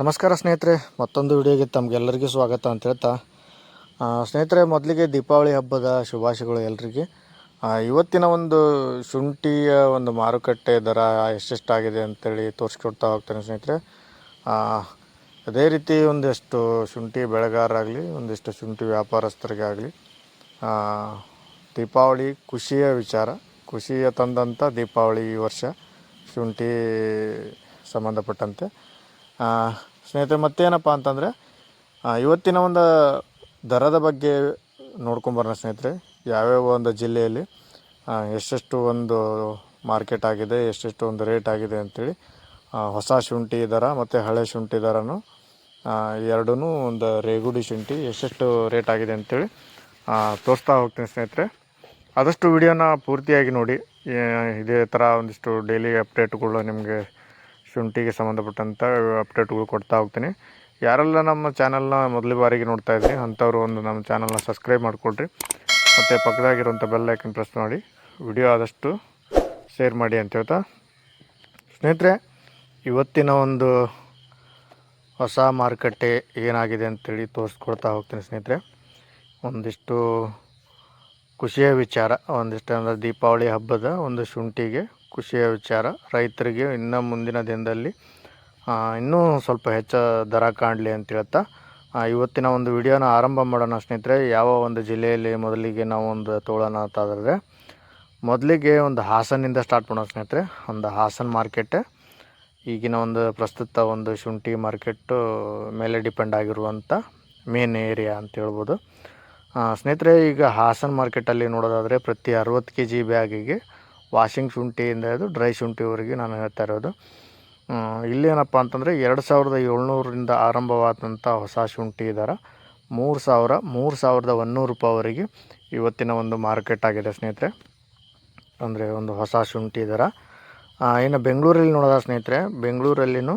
ನಮಸ್ಕಾರ ಸ್ನೇಹಿತರೆ, ಮತ್ತೊಂದು ವಿಡಿಯೋಗೆ ತಮಗೆಲ್ಲರಿಗೂ ಸ್ವಾಗತ ಅಂತ ಹೇಳ್ತಾ. ಸ್ನೇಹಿತರೆ, ಮೊದಲಿಗೆ ದೀಪಾವಳಿ ಹಬ್ಬದ ಶುಭಾಶಯಗಳು ಎಲ್ಲರಿಗೆ ಇವತ್ತಿನ ಒಂದು ಶುಂಠಿಯ ಒಂದು ಮಾರುಕಟ್ಟೆ ದರ ಎಷ್ಟೆಷ್ಟಾಗಿದೆ ಅಂತೇಳಿ ತೋರಿಸ್ಕೊಡ್ತಾ ಹೋಗ್ತೇನೆ ಸ್ನೇಹಿತರೆ. ಅದೇ ರೀತಿ ಒಂದಿಷ್ಟು ಶುಂಠಿ ಬೆಳೆಗಾರರಾಗಲಿ, ಒಂದಿಷ್ಟು ಶುಂಠಿ ವ್ಯಾಪಾರಸ್ಥರಿಗೆ ಆಗಲಿ ದೀಪಾವಳಿ ಖುಷಿಯ ವಿಚಾರ, ಖುಷಿಯ ತಂದಂಥ ದೀಪಾವಳಿ ಈ ವರ್ಷ ಶುಂಠಿ ಸಂಬಂಧಪಟ್ಟಂತೆ. ಸ್ನೇಹಿತರೆ, ಮತ್ತೇನಪ್ಪ ಅಂತಂದರೆ ಇವತ್ತಿನ ಒಂದು ದರದ ಬಗ್ಗೆ ನೋಡ್ಕೊಂಬರೋಣ ಸ್ನೇಹಿತರೆ. ಯಾವ್ಯಾವ ಒಂದು ಜಿಲ್ಲೆಯಲ್ಲಿ ಎಷ್ಟೆಷ್ಟು ಒಂದು ಮಾರ್ಕೆಟ್ ಆಗಿದೆ, ಎಷ್ಟೆಷ್ಟು ಒಂದು ರೇಟ್ ಆಗಿದೆ ಅಂಥೇಳಿ ಹೊಸ ಶುಂಠಿ ದರ ಮತ್ತು ಹಳೆ ಶುಂಠಿ ದರನೂ ಎರಡೂ ಒಂದು ರೇಗುಡಿ ಶುಂಠಿ ಎಷ್ಟೆಷ್ಟು ರೇಟ್ ಆಗಿದೆ ಅಂಥೇಳಿ ತೋರಿಸ್ತಾ ಹೋಗ್ತೀನಿ ಸ್ನೇಹಿತರೆ. ಆದಷ್ಟು ವಿಡಿಯೋನ ಪೂರ್ತಿಯಾಗಿ ನೋಡಿ. ಇದೇ ಥರ ಒಂದಿಷ್ಟು ಡೈಲಿ ಅಪ್ಡೇಟ್ಗಳು ನಿಮಗೆ ಶುಂಠಿಗೆ ಸಂಬಂಧಪಟ್ಟಂಥ ಅಪ್ಡೇಟ್ಗಳು ಕೊಡ್ತಾ ಹೋಗ್ತೀನಿ. ಯಾರೆಲ್ಲ ನಮ್ಮ ಚಾನಲ್ನ ಮೊದಲ ಬಾರಿಗೆ ನೋಡ್ತಾ ಇದ್ರಿ, ಅಂಥವ್ರು ಒಂದು ನಮ್ಮ ಚಾನಲ್ನ ಸಬ್ಸ್ಕ್ರೈಬ್ ಮಾಡಿಕೊಡ್ರಿ ಮತ್ತು ಪಕ್ಕದಾಗಿರುವಂಥ ಬೆಲ್ ಐಕನ್ ಪ್ರೆಸ್ ಮಾಡಿ ವಿಡಿಯೋ ಆದಷ್ಟು ಶೇರ್ ಮಾಡಿ ಅಂತ ಹೇಳ್ತಾ. ಸ್ನೇಹಿತರೆ, ಇವತ್ತಿನ ಒಂದು ಹೊಸ ಮಾರುಕಟ್ಟೆ ಏನಾಗಿದೆ ಅಂತೇಳಿ ತೋರಿಸ್ಕೊಡ್ತಾ ಹೋಗ್ತೀನಿ ಸ್ನೇಹಿತರೆ. ಒಂದಿಷ್ಟು ಖುಷಿಯ ವಿಚಾರ, ಒಂದಿಷ್ಟು ಅಂದರೆ ದೀಪಾವಳಿ ಹಬ್ಬದ ಒಂದು ಶುಂಠಿಗೆ ಖುಷಿಯ ವಿಚಾರ. ರೈತರಿಗೆ ಇನ್ನು ಮುಂದಿನ ದಿನದಲ್ಲಿ ಇನ್ನೂ ಸ್ವಲ್ಪ ಹೆಚ್ಚು ದರ ಕಾಣಲಿ ಅಂತ ಹೇಳ್ತಾ ಇವತ್ತಿನ ಒಂದು ವಿಡಿಯೋನ ಆರಂಭ ಮಾಡೋಣ ಸ್ನೇಹಿತರೆ. ಯಾವ ಒಂದು ಜಿಲ್ಲೆಯಲ್ಲಿ ಮೊದಲಿಗೆ ನಾವು ಒಂದು ಅಂತ ಅಂತಾದರೆ ಮೊದಲಿಗೆ ಒಂದು ಹಾಸನಿಂದ ಸ್ಟಾರ್ಟ್ ಮಾಡೋಣ ಸ್ನೇಹಿತರೆ. ಒಂದು ಹಾಸನ ಮಾರ್ಕೆಟ್ ಈಗಿನ ಒಂದು ಪ್ರಸ್ತುತ ಒಂದು ಶುಂಠಿ ಮಾರ್ಕೆಟು ಮೇಲೆ ಡಿಪೆಂಡ್ ಆಗಿರುವಂಥ ಮೇನ್ ಏರಿಯಾ ಅಂತ ಹೇಳ್ಬೋದು. ಸ್ನೇಹಿತರೆ, ಈಗ ಹಾಸನ ಮಾರ್ಕೆಟಲ್ಲಿ ನೋಡೋದಾದರೆ ಪ್ರತಿ ಅರುವತ್ತು ಕೆ ಜಿ ಬ್ಯಾಗಿಗೆ ವಾಷಿಂಗ್ ಶುಂಠಿಯಿಂದ ಹಿಡಿದು ಡ್ರೈ ಶುಂಠಿವರೆಗೆ ನಾನು ಹೇಳ್ತಾ ಇರೋದು. ಇಲ್ಲೇನಪ್ಪ ಅಂತಂದರೆ ಎರಡು ಸಾವಿರದ ಏಳ್ನೂರರಿಂದ ಆರಂಭವಾದಂಥ ಹೊಸ ಶುಂಠಿ ದರ ಮೂರು ಸಾವಿರ, ಮೂರು ಸಾವಿರದ ಒಂದೂರು ರೂಪಾಯಿವರೆಗೆ ಇವತ್ತಿನ ಒಂದು ಮಾರ್ಕೆಟ್ ಆಗಿದೆ ಸ್ನೇಹಿತರೆ. ಅಂದರೆ ಒಂದು ಹೊಸ ಶುಂಠಿ ದರ ಇನ್ನು ಬೆಂಗಳೂರಲ್ಲಿ ನೋಡಿದ ಸ್ನೇಹಿತರೆ, ಬೆಂಗಳೂರಲ್ಲಿನೂ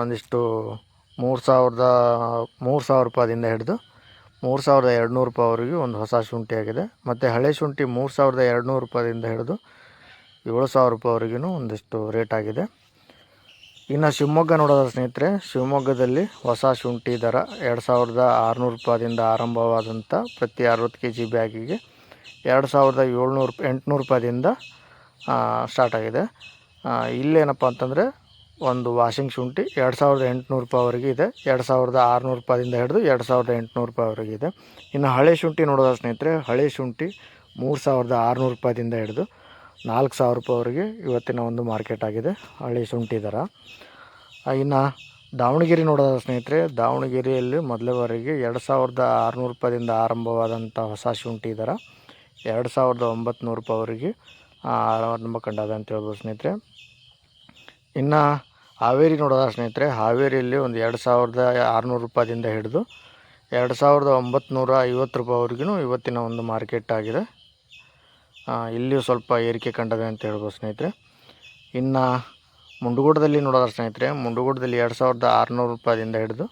ಒಂದಿಷ್ಟು ಮೂರು ಸಾವಿರದ, ಮೂರು ಸಾವಿರ ರೂಪಾಯಿಂದ ಹಿಡಿದು ಮೂರು ಸಾವಿರದ ಎರಡುನೂರು ರೂಪಾಯಿವರೆಗೂ ಒಂದು ಹೊಸ ಶುಂಠಿ ಆಗಿದೆ. ಮತ್ತು ಹಳೆ ಶುಂಠಿ ಮೂರು ಸಾವಿರದ ಎರಡುನೂರು ರೂಪಾಯಿಂದ ಹಿಡಿದು ಏಳು ಸಾವಿರ ರೂಪಾಯಿವರೆಗೂ ಒಂದಿಷ್ಟು ರೇಟ್ ಆಗಿದೆ. ಇನ್ನು ಶಿವಮೊಗ್ಗ ನೋಡೋದ ಸ್ನೇಹಿತರೆ, ಶಿವಮೊಗ್ಗದಲ್ಲಿ ಹೊಸ ಶುಂಠಿ ದರ ಎರಡು ಸಾವಿರದ ಆರುನೂರು ರೂಪಾಯಿಂದ ಆರಂಭವಾದಂಥ ಪ್ರತಿ ಅರವತ್ತು ಕೆ ಜಿ ಬ್ಯಾಗಿಗೆ ಎರಡು ಸಾವಿರದ ಏಳ್ನೂರು ಎಂಟುನೂರು ರೂಪಾಯಿಂದ ಸ್ಟಾರ್ಟ್ ಆಗಿದೆ. ಇಲ್ಲೇನಪ್ಪ ಅಂತಂದರೆ ಒಂದು ವಾಷಿಂಗ್ ಶುಂಠಿ ಎರಡು ಸಾವಿರದ ಎಂಟುನೂರು ರೂಪಾಯಿವರೆಗೆ ಇದೆ. ಎರಡು ಸಾವಿರದ ಆರುನೂರು ರೂಪಾಯಿಂದ ಹಿಡಿದು ಎರಡು ಸಾವಿರದ ಎಂಟುನೂರು ರೂಪಾಯಿವರೆಗೆ ಇದೆ. ಇನ್ನು ಹಳೆ ಶುಂಠಿ ನೋಡೋದ ಸ್ನೇಹಿತರೆ, ಹಳೆ ಶುಂಠಿ ಮೂರು ಸಾವಿರದ ಆರುನೂರು ರೂಪಾಯಿಂದ ಹಿಡಿದು ನಾಲ್ಕು ಸಾವಿರ ರೂಪಾಯಿವರೆಗೆ ಇವತ್ತಿನ ಒಂದು ಮಾರ್ಕೆಟ್ ಆಗಿದೆ. ಹಳ್ಳಿ ಶುಂಠಿ ದರ. ಆ, ಇನ್ನು ದಾವಣಗೆರೆ ನೋಡೋದ ಸ್ನೇಹಿತರೆ ದಾವಣಗೆರೆಯಲ್ಲಿ ಮೊದಲವರೆಗೆ ಎರಡು ಸಾವಿರದ ಆರುನೂರು ರೂಪಾಯಿಂದ ಆರಂಭವಾದಂಥ ಹೊಸ ಶುಂಠಿ ದರ. ಎರಡು ಸಾವಿರದ ಒಂಬತ್ತು ರೂಪಾಯಿವರೆಗೆ ಆರಂಭ ಕಂಡದ ಅಂತ ಹೇಳ್ಬೋದು ಸ್ನೇಹಿತರೆ. ಇನ್ನು ಹಾವೇರಿ ನೋಡೋದ ಸ್ನೇಹಿತರೆ ಹಾವೇರಿಯಲ್ಲಿ ಒಂದು ಎರಡು ಸಾವಿರದ ಆರುನೂರು ರೂಪಾಯಿಂದ ಹಿಡಿದು ಎರಡು ಸಾವಿರದ ಒಂಬತ್ತು ಐವತ್ತು ರೂಪಾಯಿವರೆಗೂ ಇವತ್ತಿನ ಒಂದು ಮಾರ್ಕೆಟ್ ಆಗಿದೆ. ಆ, ಇಲ್ಲಿಯೂ ಸ್ವಲ್ಪ ಏರಿಕೆ ಕಂಡದೆ ಅಂತ ಹೇಳ್ಬೋದು ಸ್ನೇಹಿತರೆ. ಇನ್ನು ಮುಂಡಗೋಡದಲ್ಲಿ ನೋಡೋದ್ರ ಸ್ನೇಹಿತರೆ, ಮುಂಡಗೋಡದಲ್ಲಿ ಎರಡು ಸಾವಿರದ ಆರುನೂರು ರೂಪಾಯಿಂದ ಹಿಡಿದು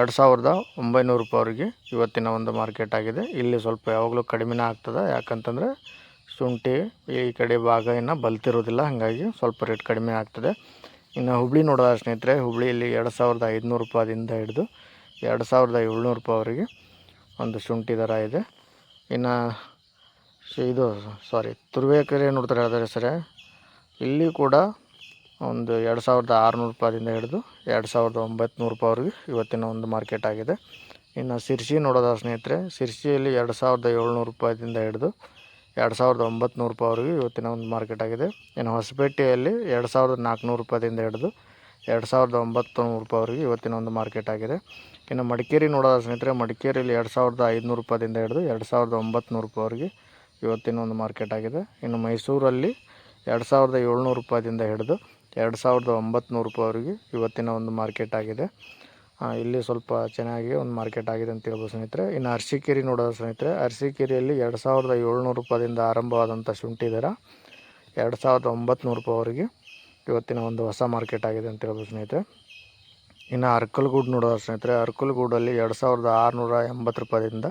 ಎರಡು ಸಾವಿರದ ಒಂಬೈನೂರು ರೂಪಾಯಿವರೆಗೆ ಇವತ್ತಿನ ಒಂದು ಮಾರ್ಕೆಟ್ ಆಗಿದೆ. ಇಲ್ಲಿ ಸ್ವಲ್ಪ ಯಾವಾಗಲೂ ಕಡಿಮೆನೇ ಆಗ್ತದೆ. ಯಾಕಂತಂದರೆ ಶುಂಠಿ ಈ ಕಡೆ ಭಾಗ ಇನ್ನು ಬಲ್ತಿರೋದಿಲ್ಲ. ಹಾಗಾಗಿ ಸ್ವಲ್ಪ ರೇಟ್ ಕಡಿಮೆ ಆಗ್ತದೆ. ಇನ್ನು ಹುಬ್ಳಿ ನೋಡೋದ ಸ್ನೇಹಿತರೆ, ಹುಬ್ಳಿಯಲ್ಲಿ ಎರಡು ಸಾವಿರದ ಐದುನೂರು ರೂಪಾಯಿಂದ ಹಿಡಿದು ಎರಡು ಸಾವಿರದ ಏಳ್ನೂರು ರೂಪಾಯಿವರೆಗೆ ಒಂದು ಶುಂಠಿ ದರ ಇದೆ. ಇನ್ನು ಇದು ಸಾರಿ, ತುರುವೇಕೆರೆ ನೋಡ್ತಾರೆ ಹೇಳಿದ್ರೆ ಸರಿ, ಇಲ್ಲಿ ಕೂಡ ಒಂದು ಎರಡು ಸಾವಿರದ ಆರುನೂರು ರೂಪಾಯಿಂದ ಹಿಡಿದು ಎರಡು ಸಾವಿರದ ಒಂಬತ್ತು ರೂಪಾಯಿವರೆಗೆ ಇವತ್ತಿನ ಒಂದು ಮಾರ್ಕೆಟ್ ಆಗಿದೆ. ಇನ್ನು ಸಿರ್ಸಿ ನೋಡೋದ ಸ್ನೇಹಿತರೆ ಸಿರ್ಸಿಯಲ್ಲಿ ಎರಡು ಸಾವಿರದ ಏಳ್ನೂರು ರೂಪಾಯಿಂದ ಹಿಡಿದು ಎರಡು ಸಾವಿರದ ಒಂಬತ್ತು ರೂಪಾಯಿವರೆಗೆ ಇವತ್ತಿನ ಒಂದು ಮಾರ್ಕೆಟ್ ಆಗಿದೆ. ಇನ್ನು ಹೊಸಪೇಟೆಯಲ್ಲಿ ಎರಡು ಸಾವಿರದ ನಾಲ್ಕುನೂರು ರೂಪಾಯಿಂದ ಹಿಡಿದು ಎರಡು ಸಾವಿರದ ಒಂಬತ್ತು ನೂರು ರೂಪಾಯಿವರೆಗೆ ಇವತ್ತಿನ ಒಂದು ಮಾರ್ಕೆಟ್ ಆಗಿದೆ. ಇನ್ನು ಮಡಿಕೇರಿ ನೋಡೋದ ಸ್ನೇಹಿತರೆ, ಮಡಿಕೇರಿಯಲ್ಲಿ ಎರಡು ಸಾವಿರದ ಐದುನೂರು ರೂಪಾಯಿಂದ ಹಿಡಿದು ಎರಡು ಸಾವಿರದ ಒಂಬತ್ತು ನೂರು ರೂಪಾಯಿವರೆಗೆ ಇವತ್ತಿನ ಒಂದು ಮಾರ್ಕೆಟ್ ಆಗಿದೆ. ಇನ್ನು ಮೈಸೂರಲ್ಲಿ ಎರಡು ಸಾವಿರದ ಏಳ್ನೂರು ರೂಪಾಯಿಂದ ಹಿಡಿದು ಎರಡು ಸಾವಿರದ ಒಂಬತ್ತು ನೂರು ರೂಪಾಯಿವರೆಗೆ ಇವತ್ತಿನ ಒಂದು ಮಾರ್ಕೆಟ್ ಆಗಿದೆ. ಇಲ್ಲಿ ಸ್ವಲ್ಪ ಚೆನ್ನಾಗಿ ಒಂದು ಮಾರ್ಕೆಟ್ ಆಗಿದೆ ಅಂತ ಹೇಳ್ಬೋದು ಸ್ನೇಹಿತರೆ. ಇನ್ನು ಅರಸೀಕೆರೆ ನೋಡೋದು ಸ್ನೇಹಿತರೆ. ಅರ್ಸಿಕೇರಿಯಲ್ಲಿ ಎರಡು ಸಾವಿರದ ಏಳ್ನೂರು ರೂಪಾಯಿಂದ ಆರಂಭವಾದಂಥ ಶುಂಠಿ ದರ ಎರಡು ಸಾವಿರದ ಒಂಬತ್ತು ನೂರು ರೂಪಾಯಿವರೆಗೆ ಇವತ್ತಿನ ಒಂದು ಹೊಸ ಮಾರ್ಕೆಟ್ ಆಗಿದೆ ಅಂತ ಹೇಳ್ಬೋದು ಸ್ನೇಹಿತರೆ. ಇನ್ನು ಅರ್ಕಲ್ಗೂಡು ನೋಡೋದು ಸ್ನೇಹಿತರೆ. ಅರ್ಕಲ್ಗೂಡಲ್ಲಿ ಎರಡು ಸಾವಿರದ ಆರುನೂರ ಎಂಬತ್ತು ರೂಪಾಯಿಂದ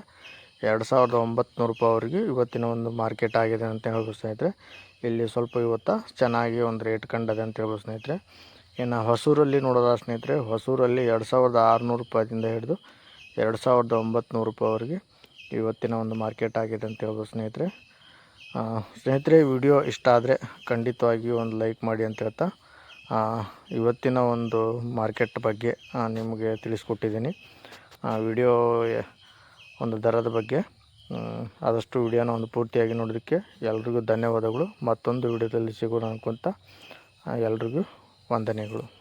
ಎರಡು ಸಾವಿರದ ಒಂಬತ್ತು ಅವ್ರಿಗೆ ಇವತ್ತಿನ ಒಂದು ಮಾರ್ಕೆಟ್ ಆಗಿದೆ ಅಂತ ಹೇಳ್ಬೋದು ಸ್ನೇಹಿತರೆ. ಇಲ್ಲಿ ಸ್ವಲ್ಪ ಇವತ್ತು ಚೆನ್ನಾಗಿ ಒಂದು ರೇಟ್ ಕಂಡದೆ ಅಂತ ಹೇಳ್ಬೋದು ಸ್ನೇಹಿತರೆ. ಇನ್ನು ಹೊಸೂರಲ್ಲಿ ನೋಡೋದ ಸ್ನೇಹಿತರೆ, ಹೊಸೂರಲ್ಲಿ ಎರಡು ಸಾವಿರದ ಆರುನೂರು ರೂಪಾಯಿಂದ ಹಿಡಿದು ಎರಡು ಸಾವಿರದ ಒಂಬತ್ತು ರೂಪಾಯಿವರೆಗೆ ಇವತ್ತಿನ ಒಂದು ಮಾರ್ಕೆಟ್ ಆಗಿದೆ ಅಂತ ಹೇಳ್ಬೋದು ಸ್ನೇಹಿತರೆ. ಸ್ನೇಹಿತರೆ ವಿಡಿಯೋ ಇಷ್ಟ ಆದರೆ ಖಂಡಿತವಾಗಿಯೂ ಒಂದು ಲೈಕ್ ಮಾಡಿ ಅಂತ ಹೇಳ್ತಾ ಇವತ್ತಿನ ಒಂದು ಮಾರ್ಕೆಟ್ ಬಗ್ಗೆ ನಿಮಗೆ ತಿಳಿಸ್ಕೊಟ್ಟಿದ್ದೀನಿ. ವಿಡಿಯೋ ಒಂದು ದರದ ಬಗ್ಗೆ ಆದಷ್ಟು ವಿಡಿಯೋನ ಒಂದು ಪೂರ್ತಿಯಾಗಿ ನೋಡೋದಕ್ಕೆ ಎಲ್ರಿಗೂ ಧನ್ಯವಾದಗಳು. ಮತ್ತೊಂದು ವಿಡಿಯೋದಲ್ಲಿ ಸಿಗೋಣ ಅನ್ಕೊತ ಎಲ್ರಿಗೂ ವಂದನೆಗಳು.